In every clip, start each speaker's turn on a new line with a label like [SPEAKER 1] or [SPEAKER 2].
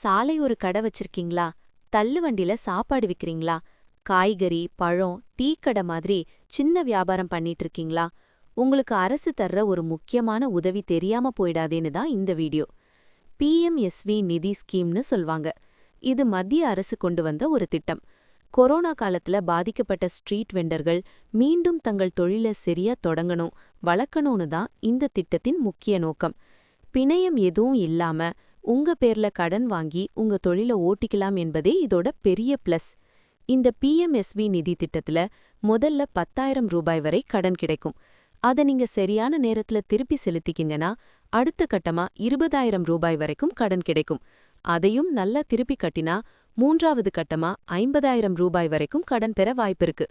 [SPEAKER 1] சாலை ஒரு கடை வச்சிருக்கீங்களா? தள்ளு வண்டியில சாப்பாடு விக்கிறீங்களா? காய்கறி பழம் டீ கடை மாதிரி சின்ன வியாபாரம் பண்ணிட்டு இருக்கீங்களா உங்களுக்கு அரசு தர்ற ஒரு முக்கியமான உதவி தெரியாம போயிடாதேன்னு தான் இந்த வீடியோ. பிஎம்எஸ்வி நிதி ஸ்கீம்னு சொல்வாங்க. இது மத்திய அரசு கொண்டு வந்த ஒரு திட்டம். கொரோனா காலத்துல பாதிக்கப்பட்ட ஸ்ட்ரீட் வெண்டர்கள் மீண்டும் தங்கள் தொழில சரியா தொடங்கணும் வளர்க்கணும்னு தான் இந்த திட்டத்தின் முக்கிய நோக்கம். பிணையம் எதுவும் இல்லாம உங்க பேர்ல கடன் வாங்கி உங்க தொழில ஓட்டிக்கலாம் என்பதே இதோட பெரிய பிளஸ் இந்த பிஎம்எஸ்வி நிதி திட்டத்துல முதல்ல பத்தாயிரம் ரூபாய் வரை கடன் கிடைக்கும். அத நீங்க சரியான நேரத்துல திருப்பி செலுத்திக்கிங்கன்னா அடுத்த கட்டமா இருபதாயிரம் ரூபாய் வரைக்கும் கடன் கிடைக்கும். அதையும் நல்லா திருப்பி கட்டினா மூன்றாவது கட்டமா ஐம்பதாயிரம் ரூபாய் வரைக்கும் கடன் பெற வாய்ப்பிருக்கு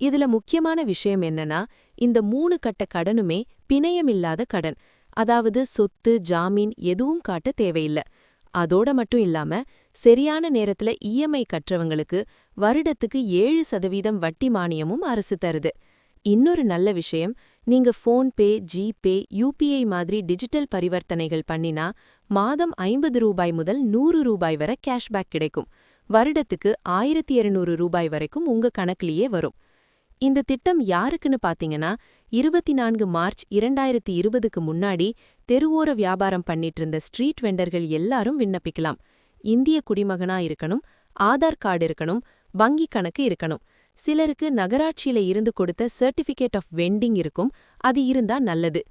[SPEAKER 1] இதுல முக்கியமான விஷயம் என்னன்னா இந்த மூணு கட்ட கடனுமே பிணையமில்லாத கடன். அதாவது சொத்து ஜாமீன் எதுவும் காட்ட தேவையில்ல. அதோட மட்டும் இல்லாம சரியான நேரத்துல இஎம்ஐ கற்றவங்களுக்கு வருடத்துக்கு ஏழு சதவீதம் வட்டி மானியமும் அரசு தருது. இன்னொரு நல்ல விஷயம் நீங்க ஃபோன்பே ஜிபே யூபிஐ மாதிரி டிஜிட்டல் பரிவர்த்தனைகள் பண்ணினா மாதம் ஐம்பது ரூபாய் முதல் நூறு ரூபாய் வரை கேஷ்பேக் கிடைக்கும். வருடத்துக்கு ஆயிரத்தி இருநூறு ரூபாய் வரைக்கும் உங்க கணக்குலயே வரும். இந்த திட்டம் யாருக்குன்னு பாத்தீங்கன்னா இருபத்தி நான்கு மார்ச் இரண்டாயிரத்தி இருபதுக்கு முன்னாடி தெருவோர வியாபாரம் பண்ணிட்டு இருந்த ஸ்ட்ரீட் வெண்டர்கள் எல்லாரும் விண்ணப்பிக்கலாம். இந்திய குடிமகனா இருக்கணும் ஆதார் கார்டு இருக்கணும் வங்கி கணக்கு இருக்கணும். சிலருக்கு நகராட்சியில இருந்து கொடுத்த சர்டிபிகேட் ஆஃப் வெண்டிங் இருக்கும் அது இருந்தா நல்லது.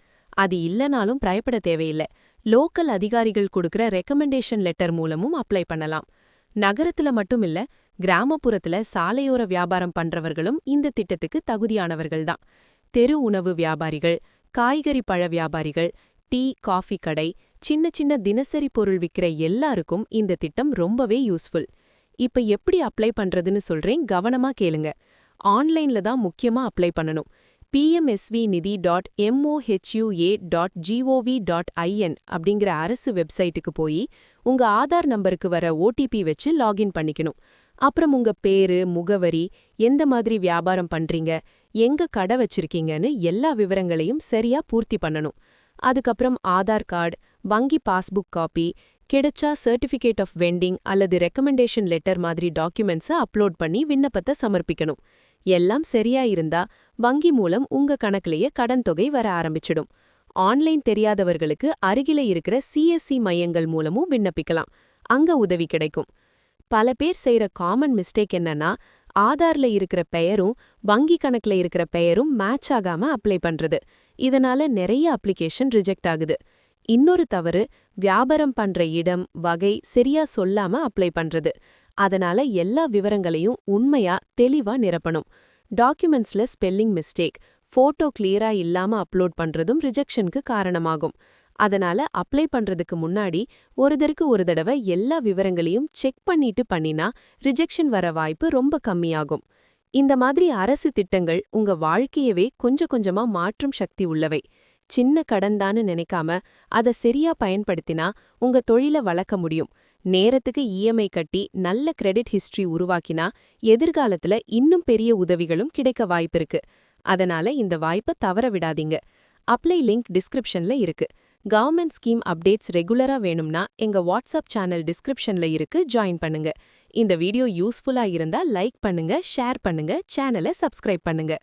[SPEAKER 1] அது இல்லனாலும் பயப்பட தேவையில்லை. லோக்கல் அதிகாரிகள் கொடுக்கிற ரெக்கமெண்டேஷன் லெட்டர் மூலமும் அப்ளை பண்ணலாம். நகரத்துல மட்டும் இல்ல கிராமப்புறத்துல சாலையோர வியாபாரம் பண்றவர்களும் இந்த திட்டத்துக்கு தகுதியானவர்கள்தான். தெரு உணவு வியாபாரிகள் காய்கறி பழ வியாபாரிகள் டீ காஃபி கடை சின்ன சின்ன தினசரி பொருள் விக்கிற எல்லாருக்கும் இந்த திட்டம் ரொம்பவே யூஸ்ஃபுல். இப்ப எப்படி அப்ளை பண்றதுன்னு சொல்றேன் கவனமா கேளுங்க. ஆன்லைன்ல தான் முக்கியமா அப்ளை பண்ணணும். PMSV Nidhi dot MOHUA dot GOV dot IN அப்படிங்கிற அரசு வெப்சைட்டுக்கு போய் உங்க ஆதார் நம்பருக்கு வர ஓடிபி வச்சு லாகின் பண்ணிக்கணும். அப்புறம் உங்க பேரு முகவரி எந்த மாதிரி வியாபாரம் பண்றீங்க எங்க கடை வச்சிருக்கீங்கன்னு எல்லா விவரங்களையும் சரியா பூர்த்தி பண்ணணும். அதுக்கப்புறம் ஆதார் கார்டு வங்கி பாஸ்புக் காப்பி கிடைச்சா சர்டிஃபிகேட் ஆஃப் வெண்டிங் அல்லது ரெக்கமெண்டேஷன் லெட்டர் மாதிரி டாக்குமெண்ட்ஸை அப்லோட் பண்ணி விண்ணப்பத்தை சமர்ப்பிக்கணும். எல்லாம் சரியா இருந்தா வங்கி மூலம் உங்க கணக்குலயே கடன் தொகை வர ஆரம்பிச்சிடும். ஆன்லைன் தெரியாதவர்களுக்கு அருகில இருக்கிற சிஎஸ்சி மையங்கள் மூலமும் விண்ணப்பிக்கலாம். அங்க உதவி கிடைக்கும். பல பேர் செய்யற காமன் மிஸ்டேக் என்னன்னா ஆதார்ல இருக்கிற பெயரும் வங்கி கணக்குல இருக்கிற பெயரும் மேட்ச் ஆகாம அப்ளை பண்றது. இதனால நிறைய அப்ளிகேஷன் ரிஜெக்ட் ஆகுது. இன்னொரு தவறு வியாபாரம் பண்ற இடம் வகை சரியா சொல்லாம அப்ளை பண்றது. அதனால எல்லா விவரங்களையும் உண்மையா தெளிவா நிரப்பணும். டாக்குமெண்ட்ஸ்ல ஸ்பெல்லிங் மிஸ்டேக் ஃபோட்டோ கிளியரா இல்லாம அப்லோட் பண்றதும் ரிஜெக்ஷனுக்கு காரணமாகும். அதனால அப்ளை பண்றதுக்கு முன்னாடி ஒருதருக்கு ஒரு தடவை எல்லா விவரங்களையும் செக் பண்ணிட்டு பண்ணினா ரிஜெக்ஷன் வர வாய்ப்பு ரொம்ப கம்மியாகும். இந்த மாதிரி அரசு திட்டங்கள் உங்க வாழ்க்கையவே கொஞ்சம் கொஞ்சமா மாற்றும் சக்தி உள்ளவை. சின்ன கடன்தான்னு நினைக்காம அதை சரியா பயன்படுத்தினா உங்க தொழில வளர்க்க முடியும். நேரத்துக்கு இஎம்ஐ கட்டி நல்ல கிரெடிட் ஹிஸ்டரி உருவாக்கினா எதிர்காலத்துல இன்னும் பெரிய உதவிகளும் கிடைக்க வாய்ப்பிருக்கு அதனால இந்த வாய்ப்பை தவற விடாதீங்க. அப்ளை லிங்க் டிஸ்கிரிப்ஷன்ல இருக்கு. கவர்மெண்ட் ஸ்கீம் அப்டேட்ஸ் ரெகுலரா வேணும்னா எங்க வாட்ஸ்அப் சேனல் டிஸ்கிரிப்ஷன்ல இருக்கு ஜாயின் பண்ணுங்க. இந்த வீடியோ யூஸ்ஃபுல்லா இருந்தா லைக் பண்ணுங்க ஷேர் பண்ணுங்க சேனலை சப்ஸ்கிரைப் பண்ணுங்க.